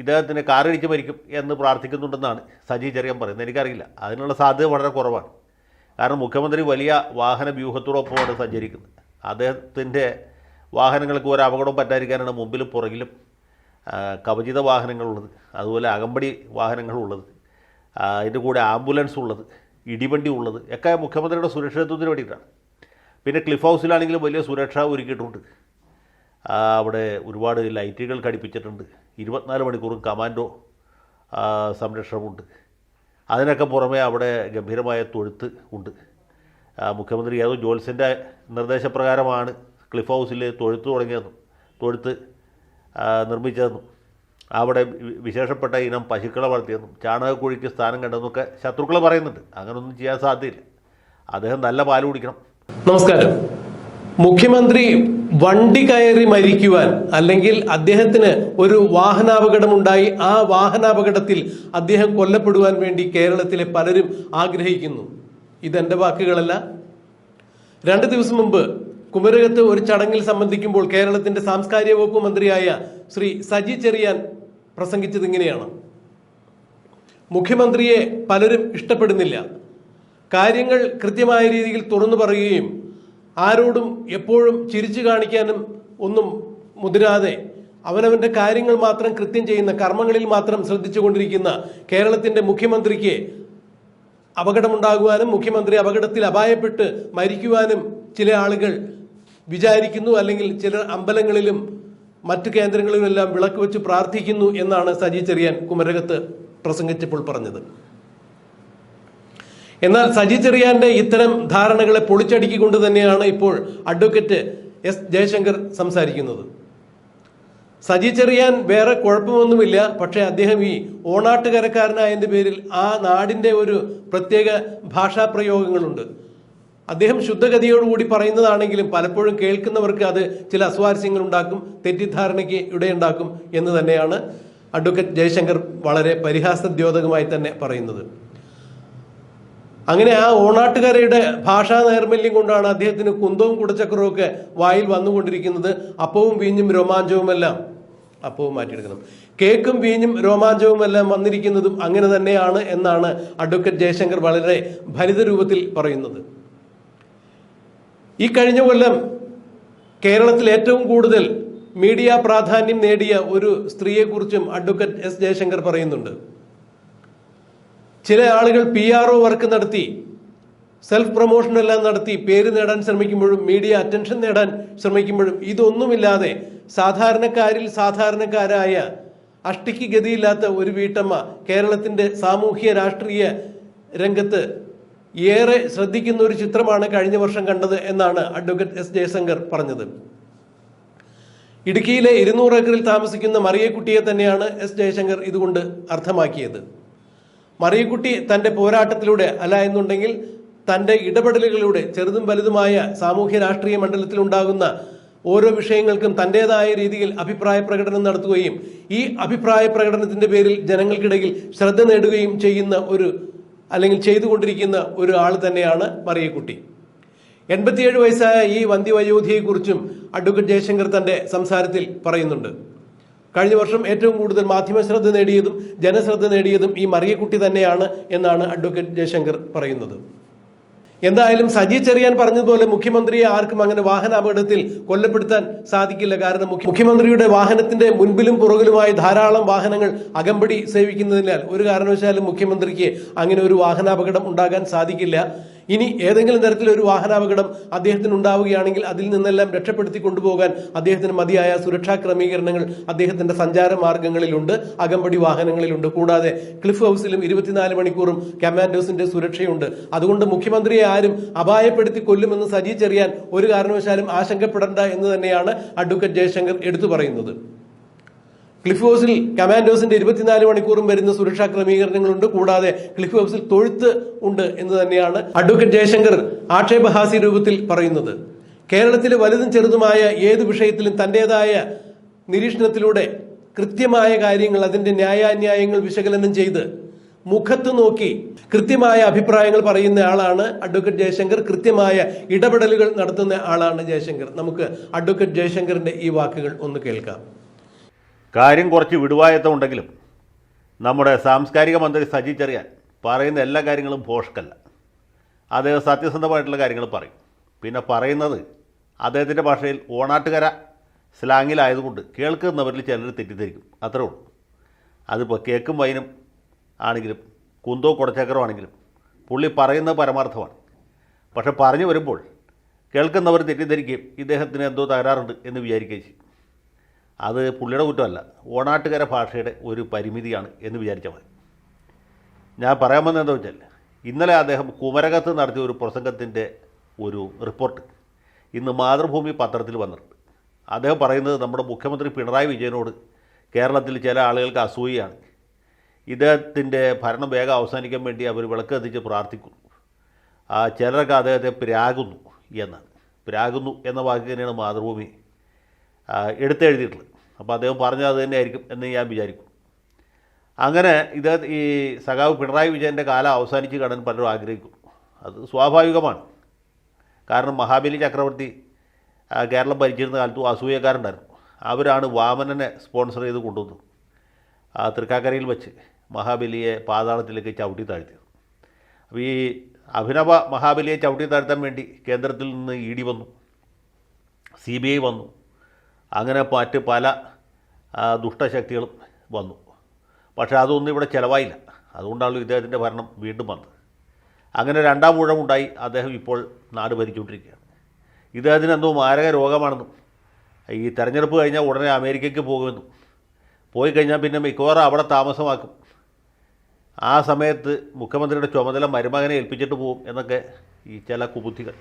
ഇദ്ദേഹത്തിന് കാറിടിച്ച് മരിക്കും എന്ന് പ്രാർത്ഥിക്കുന്നുണ്ടെന്നാണ് സജി ചെറിയാൻ പറയുന്നത്. എനിക്കറിയില്ല. അതിനുള്ള സാധ്യത വളരെ കുറവാണ്. കാരണം മുഖ്യമന്ത്രി വലിയ വാഹന വ്യൂഹത്തോടൊപ്പമാണ് സഞ്ചരിക്കുന്നത്. അദ്ദേഹത്തിന്റെ വാഹനങ്ങൾക്ക് ഒരു അപകടവും പറ്റാതിരിക്കാനാണ് മുമ്പിലും പുറകിലും കവചിത വാഹനങ്ങളുള്ളത്. അതുപോലെ അകമ്പടി വാഹനങ്ങളുള്ളത്. അതിന്റെ കൂടെ ആംബുലൻസ് ഉള്ളത് ഇടിവണ്ടി ഉള്ളത്. ഒക്കെ മുഖ്യമന്ത്രിയുടെ സുരക്ഷിതത്വത്തിന് വേണ്ടിയിട്ടാണ്. പിന്നെ ക്ലിഫ് ഹൗസിലാണെങ്കിലും വലിയ സുരക്ഷ ഒരുക്കിയിട്ടുണ്ട്. അവിടെ ഒരുപാട് ലൈറ്റുകൾ ഘടിപ്പിച്ചിട്ടുണ്ട്. ഇരുപത്തിനാല് മണിക്കൂറും കമാൻഡോ സംരക്ഷണമുണ്ട്. അതിനൊക്കെ പുറമെ അവിടെ ഗംഭീരമായ തൊഴുത്ത് ഉണ്ട്. മുഖ്യമന്ത്രി യാദവ് ജോൽസിന്റെ നിർദ്ദേശപ്രകാരമാണ് ക്ലിഫ് ഹൗസിൽ തൊഴുത്ത് തുടങ്ങിയതെന്നും തൊഴുത്ത് നിർമ്മിച്ചതെന്നും അവിടെ വിശേഷപ്പെട്ട ഇനം പശുക്കളെ വളർത്തിയെന്നും ചാണകക്കുഴിക്ക് സ്ഥാനം കണ്ടെന്നൊക്കെ ശത്രുക്കൾ പറയുന്നുണ്ട്. അങ്ങനൊന്നും ചെയ്യാൻ സാധ്യതയില്ല. അദ്ദേഹം നല്ല പാൽ കുടിക്കണം. നമസ്കാരം. മുഖ്യമന്ത്രി വണ്ടി കയറി മരിക്കുവാൻ അല്ലെങ്കിൽ അദ്ദേഹത്തിന് ഒരു വാഹനാപകടമുണ്ടായി ആ വാഹനാപകടത്തിൽ അദ്ദേഹം കൊല്ലപ്പെടുവാൻ വേണ്ടി കേരളത്തിലെ പലരും ആഗ്രഹിക്കുന്നു. ഇതെന്റെ വാക്കുകളല്ല. രണ്ട് ദിവസം മുമ്പ് കുമരകത്ത് ഒരു ചടങ്ങിൽ സംബന്ധിക്കുമ്പോൾ കേരളത്തിന്റെ സാംസ്കാരിക വകുപ്പ് മന്ത്രിയായ ശ്രീ സജി ചെറിയാൻ പ്രസംഗിച്ചത് ഇങ്ങനെയാണ്. മുഖ്യമന്ത്രിയെ പലരും ഇഷ്ടപ്പെടുന്നില്ല. കാര്യങ്ങൾ കൃത്യമായ രീതിയിൽ തുറന്നു പറയുകയും ആരോടും എപ്പോഴും ചിരിച്ചു കാണിക്കാനും ഒന്നും മുതിരാതെ അവനവന്റെ കാര്യങ്ങൾ മാത്രം കൃത്യം ചെയ്യുന്ന കർമ്മങ്ങളിൽ മാത്രം ശ്രദ്ധിച്ചുകൊണ്ടിരിക്കുന്ന കേരളത്തിന്റെ മുഖ്യമന്ത്രിക്ക് അപകടമുണ്ടാകുവാനും മുഖ്യമന്ത്രി അപകടത്തിൽ അപായപ്പെട്ട് മരിക്കുവാനും ചില ആളുകൾ വിചാരിക്കുന്നു. അല്ലെങ്കിൽ ചില അമ്പലങ്ങളിലും മറ്റു കേന്ദ്രങ്ങളിലുമെല്ലാം വിളക്ക് വെച്ച് പ്രാർത്ഥിക്കുന്നു എന്നാണ് സജി ചെറിയാൻ കുമരകത്ത് പ്രസംഗിച്ചപ്പോൾ പറഞ്ഞത്. എന്നാൽ സജി ചെറിയാന്റെ ഇത്തരം ധാരണകളെ പൊളിച്ചടുക്കിക്കൊണ്ട് തന്നെയാണ് ഇപ്പോൾ അഡ്വക്കേറ്റ് എസ് ജയശങ്കർ സംസാരിക്കുന്നത്. സജി ചെറിയാൻ വേറെ കുഴപ്പമൊന്നുമില്ല പക്ഷേ അദ്ദേഹം ഈ ഓണാട്ടുകരക്കാരനായതിന്റെ പേരിൽ ആ നാടിന്റെ ഒരു പ്രത്യേക ഭാഷാ പ്രയോഗങ്ങളുണ്ട്. അദ്ദേഹം ശുദ്ധഗതിയോടുകൂടി പറയുന്നതാണെങ്കിലും പലപ്പോഴും കേൾക്കുന്നവർക്ക് അത് ചില അസ്വാരസ്യങ്ങൾ ഉണ്ടാക്കും തെറ്റിദ്ധാരണയ്ക്ക് ഇടയുണ്ടാക്കും എന്ന് തന്നെയാണ് അഡ്വക്കേറ്റ് ജയശങ്കർ വളരെ പരിഹാസദ്യോതകമായി തന്നെ പറയുന്നത്. അങ്ങനെ ആ ഓണാട്ടുകരയുടെ ഭാഷാ നൈർമല്യം കൊണ്ടാണ് അദ്ദേഹത്തിന് കുന്തവും കുടച്ചക്രവും വായിൽ വന്നുകൊണ്ടിരിക്കുന്നത്. അപ്പവും വീഞ്ഞും രോമാഞ്ചവുമെല്ലാം. അപ്പവും മാറ്റിയെടുക്കണം. കേക്കും വീഞ്ഞും രോമാഞ്ചവും എല്ലാം വന്നിരിക്കുന്നതും അങ്ങനെ തന്നെയാണ് എന്നാണ് അഡ്വക്കേറ്റ് ജയശങ്കർ വളരെ ഭരിത രൂപത്തിൽ പറയുന്നത്. ഈ കഴിഞ്ഞ കൊല്ലം കേരളത്തിൽ ഏറ്റവും കൂടുതൽ മീഡിയ പ്രാധാന്യം നേടിയ ഒരു സ്ത്രീയെക്കുറിച്ചും അഡ്വക്കേറ്റ് എസ് ജയശങ്കർ പറയുന്നുണ്ട്. ചില ആളുകൾ പി ആർ ഒ വർക്ക് നടത്തി സെൽഫ് പ്രൊമോഷൻ എല്ലാം നടത്തി പേര് നേടാൻ ശ്രമിക്കുമ്പോഴും മീഡിയ അറ്റൻഷൻ നേടാൻ ശ്രമിക്കുമ്പോഴും ഇതൊന്നുമില്ലാതെ സാധാരണക്കാരിൽ സാധാരണക്കാരായ അഷ്ടിക്ക് ഗതിയില്ലാത്ത ഒരു വീട്ടമ്മ കേരളത്തിന്റെ സാമൂഹ്യ രാഷ്ട്രീയ രംഗത്ത് ഏറെ ശ്രദ്ധിക്കുന്ന ഒരു ചിത്രമാണ് കഴിഞ്ഞ വർഷം കണ്ടത് എന്നാണ് അഡ്വക്കേറ്റ് എസ് ജയശങ്കർ പറഞ്ഞത്. ഇടുക്കിയിലെ ഇരുന്നൂറ് ഏക്കറിൽ താമസിക്കുന്ന മറിയക്കുട്ടിയെ തന്നെയാണ് എസ് ജയശങ്കർ ഇതുകൊണ്ട് അർത്ഥമാക്കിയത്. മറിയക്കുട്ടി തന്റെ പോരാട്ടത്തിലൂടെ അല്ല എന്നുണ്ടെങ്കിൽ തന്റെ ഇടപെടലുകളിലൂടെ ചെറുതും വലുതുമായ സാമൂഹ്യ രാഷ്ട്രീയ മണ്ഡലത്തിൽ ഉണ്ടാകുന്ന ഓരോ വിഷയങ്ങൾക്കും തന്റേതായ രീതിയിൽ അഭിപ്രായ പ്രകടനം നടത്തുകയും ഈ അഭിപ്രായ പ്രകടനത്തിന്റെ പേരിൽ ജനങ്ങൾക്കിടയിൽ ശ്രദ്ധ നേടുകയും ചെയ്യുന്ന ഒരു അല്ലെങ്കിൽ ചെയ്തുകൊണ്ടിരിക്കുന്ന ഒരു ആൾ തന്നെയാണ് മറിയക്കുട്ടി. എൺപത്തിയേഴ് വയസ്സായ ഈ വന്ധ്യവയോധിയെക്കുറിച്ചും അഡ്വക്കേറ്റ് ജയശങ്കർ തന്റെ സംസാരത്തിൽ പറയുന്നുണ്ട്. കഴിഞ്ഞ വർഷം ഏറ്റവും കൂടുതൽ മാധ്യമ ശ്രദ്ധ നേടിയതും ജനശ്രദ്ധ നേടിയതും ഈ മറിയക്കുട്ടി തന്നെയാണ് എന്നാണ് അഡ്വക്കേറ്റ് ജയശങ്കർ പറയുന്നത്. എന്തായാലും സജി ചെറിയാൻ പറഞ്ഞതുപോലെ മുഖ്യമന്ത്രിയെ ആർക്കും അങ്ങനെ വാഹന അപകടത്തിൽ കൊല്ലപ്പെടുത്താൻ സാധിക്കില്ല. കാരണം മുഖ്യമന്ത്രിയുടെ വാഹനത്തിന്റെ മുൻപിലും പുറകിലുമായി ധാരാളം വാഹനങ്ങൾ അകമ്പടി സേവിക്കുന്നതിനാൽ ഒരു കാരണവശാലും മുഖ്യമന്ത്രിക്ക് അങ്ങനെ ഒരു വാഹനാപകടം ഉണ്ടാകാൻ സാധിക്കില്ല. ഇനി ഏതെങ്കിലും തരത്തിലൊരു വാഹനാപകടം അദ്ദേഹത്തിന് ഉണ്ടാവുകയാണെങ്കിൽ അതിൽ നിന്നെല്ലാം രക്ഷപ്പെടുത്തി കൊണ്ടുപോകാൻ അദ്ദേഹത്തിന് മതിയായ സുരക്ഷാ ക്രമീകരണങ്ങൾ അദ്ദേഹത്തിന്റെ സഞ്ചാര മാർഗങ്ങളിലുണ്ട് അകമ്പടി വാഹനങ്ങളിലുണ്ട്. കൂടാതെ ക്ലിഫ് ഹൗസിലും ഇരുപത്തിനാല് മണിക്കൂറും കമാൻഡോസിന്റെ സുരക്ഷയുണ്ട്. അതുകൊണ്ട് മുഖ്യമന്ത്രിയെ ആരും അപായപ്പെടുത്തി കൊല്ലുമെന്ന് സജി ചെറിയാൻ ഒരു കാരണവശാലും ആശങ്കപ്പെടേണ്ട എന്ന് തന്നെയാണ് അഡ്വക്കേറ്റ് ജയശങ്കർ എടുത്തു പറയുന്നത്. ക്ലിഫ് ഹൗസിൽ കമാൻഡോസിന്റെ ഇരുപത്തിനാല് മണിക്കൂറും വരുന്ന സുരക്ഷാ ക്രമീകരണങ്ങളുണ്ട്. കൂടാതെ ക്ലിഫ് ഹൗസിൽ തൊഴുത്ത് ഉണ്ട് എന്ന് തന്നെയാണ് അഡ്വക്കേറ്റ് ജയശങ്കർ ആക്ഷേപഹാസ്യ രൂപത്തിൽ പറയുന്നത്. കേരളത്തിലെ വലുതും ചെറുതുമായ ഏത് വിഷയത്തിലും തന്റേതായ നിരീക്ഷണത്തിലൂടെ കൃത്യമായ കാര്യങ്ങൾ അതിന്റെ ന്യായാന്യായങ്ങൾ വിശകലനം ചെയ്ത് മുഖത്ത് നോക്കി കൃത്യമായ അഭിപ്രായങ്ങൾ പറയുന്ന ആളാണ് അഡ്വക്കേറ്റ് ജയശങ്കർ. കൃത്യമായ ഇടപെടലുകൾ നടത്തുന്ന ആളാണ് ജയശങ്കർ. നമുക്ക് അഡ്വക്കേറ്റ് ജയശങ്കറിന്റെ ഈ വാക്കുകൾ ഒന്ന് കേൾക്കാം. കാര്യം കുറച്ച് വിടുവായത്തം ഉണ്ടെങ്കിലും നമ്മുടെ സാംസ്കാരിക മന്ത്രി സജി ചെറിയാൻ പറയുന്ന എല്ലാ കാര്യങ്ങളും ഭോഷ്കല്ല. അദ്ദേഹം സത്യസന്ധമായിട്ടുള്ള കാര്യങ്ങൾ പറയും. പിന്നെ പറയുന്നത് അദ്ദേഹത്തിന്റെ ഭാഷയിൽ ഓണാട്ടുകര സ്ലാങ്ങിലായതുകൊണ്ട് കേൾക്കുന്നവരിൽ ചിലർ തെറ്റിദ്ധരിക്കും. അത്രേ ഉള്ളൂ. അതിപ്പോൾ കേക്കും വൈനും ആണെങ്കിലും കുന്തോ കുടച്ചക്കറോ ആണെങ്കിലും പുള്ളി പറയുന്നത് പരമാർത്ഥമാണ്. പക്ഷെ പറഞ്ഞു വരുമ്പോൾ കേൾക്കുന്നവർ തെറ്റിദ്ധരിക്കുകയും ഇദ്ദേഹത്തിന് എന്തോ തകരാറുണ്ട് എന്ന് വിചാരിക്കുകയും ചെയ്യും. അത് പുള്ളിയുടെ കുറ്റമല്ല. ഓണാട്ടുകര ഭാഷയുടെ ഒരു പരിമിതിയാണ് എന്ന് വിചാരിച്ചാൽ മതി. ഞാൻ പറയാൻ വന്നത് എന്താ വെച്ചാൽ ഇന്നലെ അദ്ദേഹം കുമരകത്ത് നടത്തിയ ഒരു പ്രസംഗത്തിന്റെ ഒരു റിപ്പോർട്ട് ഇന്ന് മാതൃഭൂമി പത്രത്തിൽ വന്നിട്ടുണ്ട്. അദ്ദേഹം പറയുന്നത് നമ്മുടെ മുഖ്യമന്ത്രി പിണറായി വിജയനോട് കേരളത്തിൽ ചില ആളുകൾക്ക് അസൂയയാണ്. ഇദ്ദേഹത്തിന്റെ ഭരണം വേഗം അവസാനിക്കാൻ വേണ്ടി അവർ വിളക്ക് കത്തിച്ച് പ്രാർത്ഥിക്കുന്നു. ആ ചിലരൊക്കെ അദ്ദേഹത്തെ പ്രാകുന്നു എന്നാണ്. പ്രാകുന്നു എന്ന വാക്ക് തന്നെയാണ് മാതൃഭൂമി എടുത്തെഴുതിയിട്ടുള്ളത്. അപ്പോൾ അദ്ദേഹം പറഞ്ഞത് അത് തന്നെയായിരിക്കും എന്ന് ഞാൻ വിചാരിക്കും. അങ്ങനെ ഇത് ഈ സഖാവ് പിണറായി വിജയന്റെ കാലം അവസാനിച്ച് കാണാൻ പലരും ആഗ്രഹിക്കും. അത് സ്വാഭാവികമാണ്. കാരണം മഹാബലി ചക്രവർത്തി കേരളം ഭരിച്ചിരുന്ന കാലത്തും അസൂയക്കാരുണ്ടായിരുന്നു. അവരാണ് വാമനനെ സ്പോൺസർ ചെയ്ത് കൊണ്ടുവന്നത്. ആ തൃക്കാക്കരയിൽ വെച്ച് മഹാബലിയെ പാതാളത്തിലേക്ക് ചവിട്ടി താഴ്ത്തിയത്. അപ്പോൾ ഈ അഭിനവ മഹാബലിയെ ചവിട്ടി താഴ്ത്താൻ വേണ്ടി കേന്ദ്രത്തിൽ നിന്ന് ഇ ഡി വന്നു. സി ബി ഐ വന്നു. അങ്ങനെ മറ്റ് പല ദുഷ്ടശക്തികളും വന്നു. പക്ഷേ അതൊന്നും ഇവിടെ ചിലവായില്ല. അതുകൊണ്ടാണല്ലോ ഇദ്ദേഹത്തിന്റെ ഭരണം വീണ്ടും വന്നത്. അങ്ങനെ രണ്ടാം ഊഴമുണ്ടായി. അദ്ദേഹം ഇപ്പോൾ നാട് ഭരിച്ചുകൊണ്ടിരിക്കുകയാണ്. ഇദ്ദേഹത്തിന് എന്തോ മാരക രോഗമാണെന്നും ഈ തെരഞ്ഞെടുപ്പ് കഴിഞ്ഞാൽ ഉടനെ അമേരിക്കയ്ക്ക് പോകുമെന്നും പോയി കഴിഞ്ഞാൽ പിന്നെ മിക്കവാറും അവിടെ താമസമാക്കും. ആ സമയത്ത് മുഖ്യമന്ത്രിയുടെ ചുമതല മരുമകനെ ഏൽപ്പിച്ചിട്ട് പോകും എന്നൊക്കെ ഈ ചില കുബുദ്ധികൾ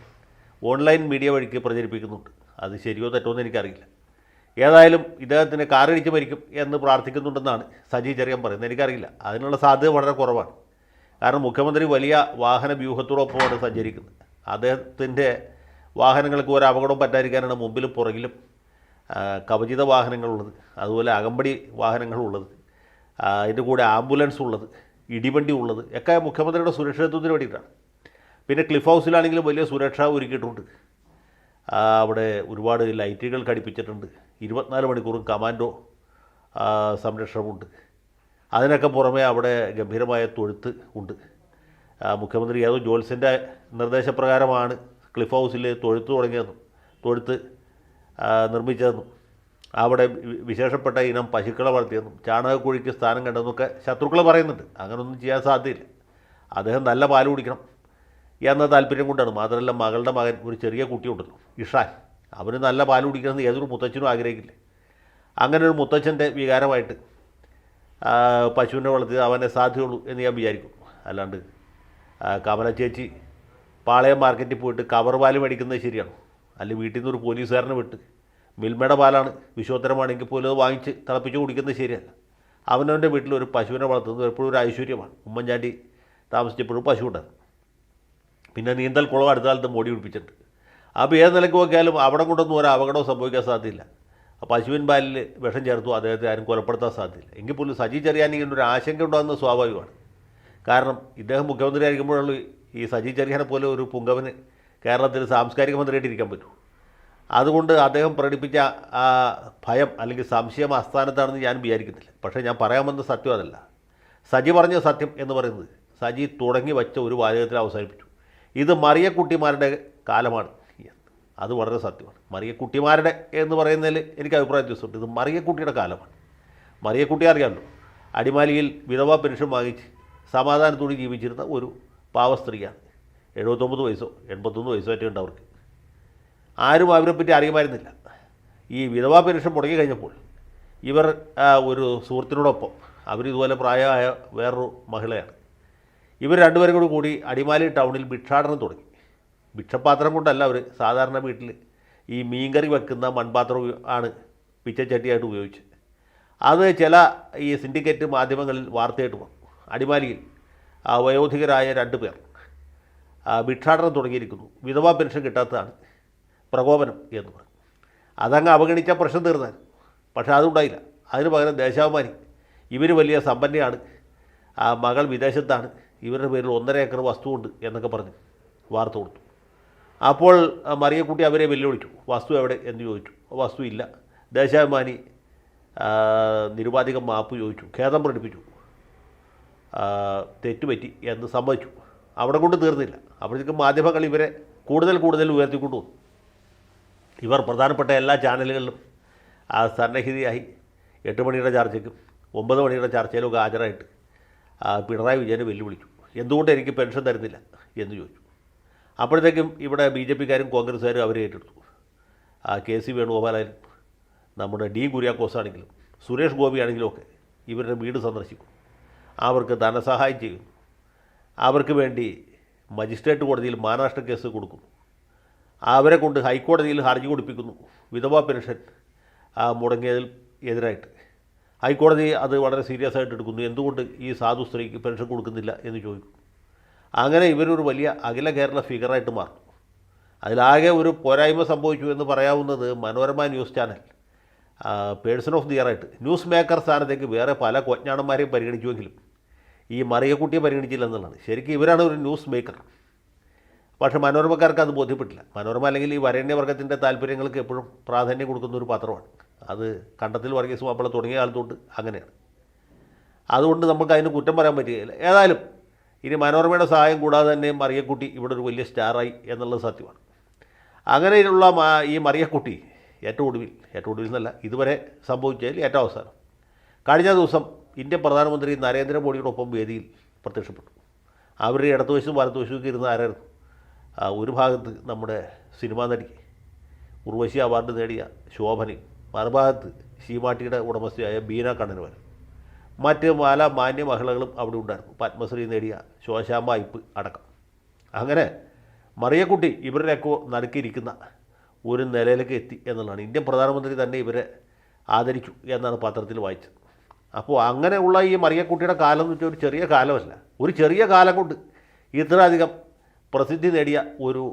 ഓൺലൈൻ മീഡിയ വഴിക്ക് പ്രചരിപ്പിക്കുന്നുണ്ട്. അത് ശരിയോ തെറ്റോ എന്ന് എനിക്കറിയില്ല. ഏതായാലും ഇദ്ദേഹത്തിന് കാറിടിച്ച് മരിക്കും എന്ന് പ്രാർത്ഥിക്കുന്നുണ്ടെന്നാണ് സജി ചെറിയാൻ പറയുന്നത്. എനിക്കറിയില്ല. അതിനുള്ള സാധ്യത വളരെ കുറവാണ്. കാരണം മുഖ്യമന്ത്രി വലിയ വാഹന വ്യൂഹത്തോടൊപ്പമാണ് സഞ്ചരിക്കുന്നത്. അദ്ദേഹത്തിന്റെ വാഹനങ്ങൾക്ക് ഒരു അപകടവും പറ്റാതിരിക്കാനാണ് മുമ്പിലും പുറകിലും കവചിത വാഹനങ്ങളുള്ളത്. അതുപോലെ അകമ്പടി വാഹനങ്ങളുള്ളത്. അതിന്റെ കൂടെ ആംബുലൻസ് ഉള്ളത്. ഇടിവണ്ടി ഉള്ളത്. ഒക്കെ മുഖ്യമന്ത്രിയുടെ സുരക്ഷിതത്വത്തിന് വേണ്ടിയിട്ടാണ്. പിന്നെ ക്ലിഫ് ഹൗസിലാണെങ്കിലും വലിയ സുരക്ഷ ഒരുക്കിയിട്ടുണ്ട്. അവിടെ ഒരുപാട് ലൈറ്റുകൾ ഘടിപ്പിച്ചിട്ടുണ്ട്. ഇരുപത്തിനാല് മണിക്കൂറും കമാൻഡോ സംരക്ഷണമുണ്ട്. അതിനൊക്കെ പുറമെ അവിടെ ഗംഭീരമായ തൊഴുത്ത് ഉണ്ട്. മുഖ്യമന്ത്രി യാദവ് ജോൽസിന്റെ നിർദ്ദേശപ്രകാരമാണ് ക്ലിഫ് ഹൗസിൽ തൊഴുത്ത് തുടങ്ങിയതെന്നും തൊഴുത്ത് നിർമ്മിച്ചതെന്നും അവിടെ വിശേഷപ്പെട്ട ഇനം പശുക്കളെ വളർത്തിയെന്നും ചാണകക്കുഴിക്ക് സ്ഥാനം കണ്ടെന്നൊക്കെ ശത്രുക്കൾ പറയുന്നുണ്ട്. അങ്ങനൊന്നും ചെയ്യാൻ സാധ്യതയില്ല. അദ്ദേഹം നല്ല പാൽ കുടിക്കണം എന്ന താല്പര്യം കൊണ്ടാണ്. മാത്രമല്ല മകളുടെ മകൻ ഒരു ചെറിയ കുട്ടിയുണ്ടല്ലോ ഇഷാൻ. അവന് നല്ല പാൽ കുടിക്കണമെന്ന് ഏതൊരു മുത്തച്ഛനും ആഗ്രഹിക്കില്ല. അങ്ങനെ ഒരു മുത്തച്ഛന്റെ വികാരമായിട്ട് പശുവിനെ വളർത്തി അവനെ സാധ്യതയുള്ളൂ എന്ന് ഞാൻ വിചാരിക്കും. അല്ലാണ്ട് കമല ചേച്ചി പാളയം മാർക്കറ്റിൽ പോയിട്ട് കവർ പാൽ മേടിക്കുന്നത് ശരിയാണ്? അല്ലെങ്കിൽ വീട്ടിൽ നിന്ന് ഒരു പോലീസുകാരനെ വിട്ട് മിൽമയുടെ പാലാണ് വിശ്വോത്തരമാണെങ്കിൽ പോലും അത് വാങ്ങിച്ച് തിളപ്പിച്ച് കുടിക്കുന്നത് ശരിയല്ല. അവനവന്റെ വീട്ടിൽ ഒരു പശുവിനെ വളർത്തുന്നത് എപ്പോഴും ഒരു ഐശ്വര്യമാണ്. ഉമ്മൻചാണ്ടി താമസിച്ചപ്പോഴും പശു ഉണ്ടായിരുന്നു പിന്നെ നീന്തൽ കുളം അടുത്ത കാലത്ത് മോടി പിടിപ്പിച്ചിട്ടുണ്ട്. അപ്പോൾ ഏത് നിലയ്ക്ക് നോക്കിയാലും അവിടെ കൊണ്ടൊന്നും ഒരു അപകടവും സംഭവിക്കാൻ സാധ്യതയില്ല. അപ്പോൾ അശ്വിൻ ബാലിൽ വിഷം ചേർത്തു അദ്ദേഹത്തെ ആരും കൊലപ്പെടുത്താൻ സാധ്യതയില്ല. എങ്കിൽ പോലും സജി ഇങ്ങനെ ഒരു ആശങ്ക ഉണ്ടാകുന്നത് സ്വാഭാവികമാണ്. കാരണം ഇദ്ദേഹം മുഖ്യമന്ത്രി ആയിരിക്കുമ്പോഴുള്ള ഈ സജി ചെറിയാനെ പോലെ ഒരു പുങ്കവന് കേരളത്തിൽ സാംസ്കാരിക മന്ത്രിയായിട്ട് ഇരിക്കാൻ പറ്റൂ. അതുകൊണ്ട് അദ്ദേഹം പ്രകടിപ്പിച്ച ആ ഭയം അല്ലെങ്കിൽ സംശയം ആസ്ഥാനത്താണെന്ന് ഞാൻ വിചാരിക്കുന്നില്ല. പക്ഷേ ഞാൻ പറയാൻ വന്ന സത്യം അതല്ല. സജി പറഞ്ഞ സത്യം എന്ന് പറയുന്നത് സജി തുടങ്ങി വച്ച ഒരു വാചകത്തിൽ അവസാനിപ്പിച്ചു. ഇത് മറിയക്കുട്ടിമാരുടെ കാലമാണ്. അത് വളരെ സത്യമാണ്. മറിയക്കുട്ടിമാരുടെ എന്ന് പറയുന്നതിൽ എനിക്ക് അഭിപ്രായ ദിവസമുണ്ട് ഇത് മറിയക്കുട്ടിയുടെ കാലമാണ്. മറിയക്കുട്ടി അറിയാമല്ലോ അടിമാലിയിൽ വിധവാ പെൻഷൻ വാങ്ങിച്ച് സമാധാനത്തോടെ ജീവിച്ചിരുന്ന ഒരു പാവ സ്ത്രീയാണ്. എഴുപത്തൊമ്പത് വയസ്സോ എൺപത്തൊന്ന് വയസ്സോ ആയിട്ട് ഉണ്ട് അവർക്ക്. ആരും അവരെപ്പറ്റി അറിയുമായിരുന്നില്ല. ഈ വിധവാ പെൻഷൻ മുടങ്ങി കഴിഞ്ഞപ്പോൾ ഇവർ ഒരു സുഹൃത്തിനോടൊപ്പം അവരിതുപോലെ പ്രായമായ വേറൊരു മഹിളയാണ്. ഇവർ രണ്ടുപേരും കൂടി കൂടി അടിമാലി ടൗണിൽ ഭിക്ഷാടനം തുടങ്ങി. ഭിക്ഷപാത്രം കൊണ്ടല്ല അവർ സാധാരണ വീട്ടിൽ ഈ മീൻകറി വെക്കുന്ന മൺപാത്രം ആണ് പിച്ചച്ചട്ടിയായിട്ട് ഉപയോഗിച്ചത് അത് ചില ഈ സിൻഡിക്കേറ്റ് മാധ്യമങ്ങളിൽ വാർത്തയായിട്ട് വന്നു. അടിമാലിയിൽ വയോധികരായ രണ്ട് പേർ. ഭിക്ഷാടനം തുടങ്ങിയിരിക്കുന്നു. വിധവാ പെൻഷൻ കിട്ടാത്തതാണ് പ്രകോപനം എന്ന് പറഞ്ഞു. അതങ്ങ് അവഗണിച്ച പ്രശ്നം തീർന്നാൽ. പക്ഷേ അതുണ്ടായില്ല. അതിന് പകരം ദേശാഭിമാനി. ഇവർ വലിയ സമ്പന്നയാണ്. ആ മകൾ വിദേശത്താണ്. ഇവരുടെ പേരിൽ ഒന്നര ഏക്കർ വസ്തുവുണ്ട് എന്നൊക്കെ പറഞ്ഞ് വാർത്ത കൊടുത്തു. അപ്പോൾ മറിയക്കുട്ടി അവരെ വെല്ലുവിളിച്ചു. വസ്തു എവിടെ എന്ന് ചോദിച്ചു. വസ്തു ഇല്ല. ദേശാഭിമാനി നിരുപാധികം മാപ്പ് ചോദിച്ചു. ഖേദം പ്രകടിപ്പിച്ചു. തെറ്റുപറ്റി എന്ന് സമ്മതിച്ചു. അവിടെ കൊണ്ട് തീർന്നില്ല. അപ്പോഴത്തേക്കും മാധ്യമങ്ങൾ ഇവരെ കൂടുതൽ കൂടുതൽ ഉയർത്തിക്കൊണ്ടു വന്നു. ഇവർ പ്രധാനപ്പെട്ട എല്ലാ ചാനലുകളിലും ആ സന്നഹിതയായി എട്ട് മണിയുടെ ചർച്ചയ്ക്കും ഒമ്പത് മണിയുടെ ചർച്ചയിലും ഒക്കെ ഹാജരായിട്ട് പിണറായി വിജയനെ വെല്ലുവിളിച്ചു. എന്തുകൊണ്ട് എനിക്ക് പെൻഷൻ തരുന്നില്ല എന്ന് ചോദിച്ചു. അപ്പോഴത്തേക്കും ഇവിടെ ബി ജെ പിക്കാരും കോൺഗ്രസ്സുകാരും അവരെ ഏറ്റെടുത്തു. ആ കെ സി വേണുഗോപാലായാലും നമ്മുടെ ഡി കുര്യാക്കോസ് ആണെങ്കിലും സുരേഷ് ഗോപി ആണെങ്കിലും ഒക്കെ ഇവരുടെ വീട് സന്ദർശിക്കും. അവർക്ക് ധനസഹായം ചെയ്യും. അവർക്ക് വേണ്ടി മജിസ്ട്രേറ്റ് കോടതിയിൽ മാനനഷ്ട കേസ് കൊടുക്കുന്നു. അവരെ കൊണ്ട് ഹൈക്കോടതിയിൽ ഹർജി കൊടുപ്പിക്കുന്നു. വിധവാ പെൻഷൻ മുടങ്ങിയതിൽ എതിരായിട്ട്. ഹൈക്കോടതി അത് വളരെ സീരിയസ് ആയിട്ട് എടുക്കുന്നു. എന്തുകൊണ്ട് ഈ സാധു സ്ത്രീക്ക് പെൻഷൻ കൊടുക്കുന്നില്ല എന്ന് ചോദിക്കും അങ്ങനെ ഇവരൊരു വലിയ അഖില കേരള ഫിഗറായിട്ട് മാറും. അതിലാകെ ഒരു പോരായ്മ സംഭവിച്ചു എന്ന് പറയാവുന്നത് Manorama news channel person of the year ആയിട്ട്. ന്യൂസ് മേക്കർ സ്ഥാനത്തേക്ക് വേറെ പല കൊഞ്ഞാണന്മാരെയും പരിഗണിച്ചുവെങ്കിലും ഈ മറിയക്കുട്ടിയെ പരിഗണിച്ചില്ല എന്നുള്ളതാണ്. ശരിക്കും ഇവരാണ് ഒരു ന്യൂസ് മേക്കർ. പക്ഷേ മനോരമക്കാർക്ക് അത് ബോധ്യപ്പെട്ടില്ല. മനോരമ അല്ലെങ്കിൽ ഈ വരേണ്യവർഗത്തിന്റെ താല്പര്യങ്ങൾക്ക് എപ്പോഴും പ്രാധാന്യം കൊടുക്കുന്ന ഒരു പത്രമാണ്. അത് കണ്ടത്തിൽ വർഗീസ് മാപ്പിള തുടങ്ങിയ കാലത്തോട്ട് അങ്ങനെയാണ്. അതുകൊണ്ട് നമുക്ക് അതിന് കുറ്റം പറയാൻ പറ്റുകയില്ല. ഏതായാലും ഇനി മനോരമയുടെ സഹായം കൂടാതെ തന്നെ മറിയക്കുട്ടി ഇവിടെ ഒരു വലിയ സ്റ്റാറായി എന്നുള്ളത് സത്യമാണ്. അങ്ങനെയുള്ള ഈ മറിയക്കുട്ടി ഏറ്റവും ഒടുവിൽ ഏറ്റവും ഒടുവിൽ എന്നല്ല ഇതുവരെ സംഭവിച്ചതിൽ ഏറ്റവും അവസാനം. കഴിഞ്ഞ ദിവസം ഇന്ത്യൻ പ്രധാനമന്ത്രി നരേന്ദ്രമോദിയോടൊപ്പം വേദിയിൽ പ്രത്യക്ഷപ്പെട്ടു. അവരുടെ ഇടതുവശവും വലതുവശവും ഇരുന്ന ആരായിരുന്നു? ഒരു ഭാഗത്ത് നമ്മുടെ സിനിമാ നടി ഉർവശി അവാർഡ് നേടിയ ശോഭനയും മറുഭാഗത്ത് ശീമാട്ടിയുടെ ഉടമസ്ഥയായ ബീന കണ്ണനുവൻ മറ്റ് പല മാന്യ മഹിളകളും അവിടെ ഉണ്ടായിരുന്നു. പത്മശ്രീ നേടിയ ശോശാമ്മ ഇപ്പ് അടക്കം. അങ്ങനെ മറിയക്കുട്ടി ഇവരുടെയൊക്കെ നടുക്കിയിരിക്കുന്ന ഒരു നിലയിലേക്ക് എത്തി എന്നുള്ളതാണ്. ഇന്ത്യൻ പ്രധാനമന്ത്രി തന്നെ ഇവരെ ആദരിച്ചു എന്നാണ് പത്രത്തിൽ വായിച്ചത്. അപ്പോൾ അങ്ങനെയുള്ള ഈ മറിയക്കുട്ടിയുടെ കാലം എന്ന് വെച്ചാൽ ഒരു ചെറിയ കാലമല്ല. ഒരു ചെറിയ കാലം കൊണ്ട് ഇത്രയധികം പ്രസിദ്ധി നേടിയ ഒരു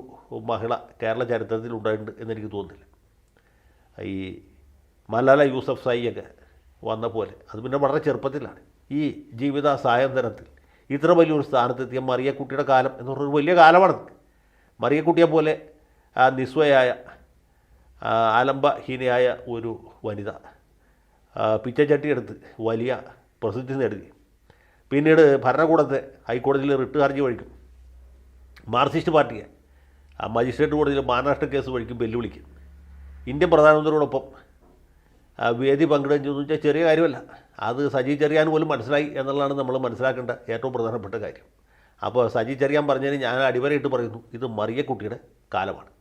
മഹിള കേരള ചരിത്രത്തിൽ ഉണ്ടായിട്ടുണ്ട് എന്നെനിക്ക് തോന്നുന്നില്ല. ഈ മലാല യൂസഫ് സായിയൊക്കെ വന്ന പോലെ അത് പിന്നെ വളരെ ചെറുപ്പത്തിലാണ്. ഈ ജീവിത സായന്തനത്തിൽ ഇത്ര വലിയൊരു സ്ഥാനത്തെത്തിയ മറിയക്കുട്ടിയുടെ കാലം എന്ന് പറഞ്ഞൊരു വലിയ കാലമാണ്. മറിയക്കുട്ടിയെ പോലെ നിസ്വയായ ആലംബഹീനയായ ഒരു വനിത പിച്ചച്ചട്ടിയെടുത്ത് വലിയ പ്രസിദ്ധി നേടുകയും പിന്നീട് ഭരണകൂടത്തെ ഹൈക്കോടതിയിൽ റിട്ട് ഹർജി വഴിക്കും. മാർക്സിസ്റ്റ് പാർട്ടിയെ മജിസ്ട്രേറ്റ് കോടതിയിൽ മാനനഷ്ട കേസ് വഴിക്കും വെല്ലുവിളിക്കും. ഇന്ത്യൻ പ്രധാനമന്ത്രിയോടൊപ്പം വേദി പങ്കിടുകയും ചെയ്തു. വെച്ചാൽ ചെറിയ കാര്യമല്ല. അത് സജി ചെറിയാൻ പോലും മനസ്സിലായി എന്നുള്ളതാണ് നമ്മൾ മനസ്സിലാക്കേണ്ട ഏറ്റവും പ്രധാനപ്പെട്ട കാര്യം. അപ്പോൾ സജി ചെറിയാൻ പറഞ്ഞതിന് ഞാൻ അടിവരയിട്ട് പറയുന്നു. ഇത് മറിയക്കുട്ടിയുടെ കാലമാണ്.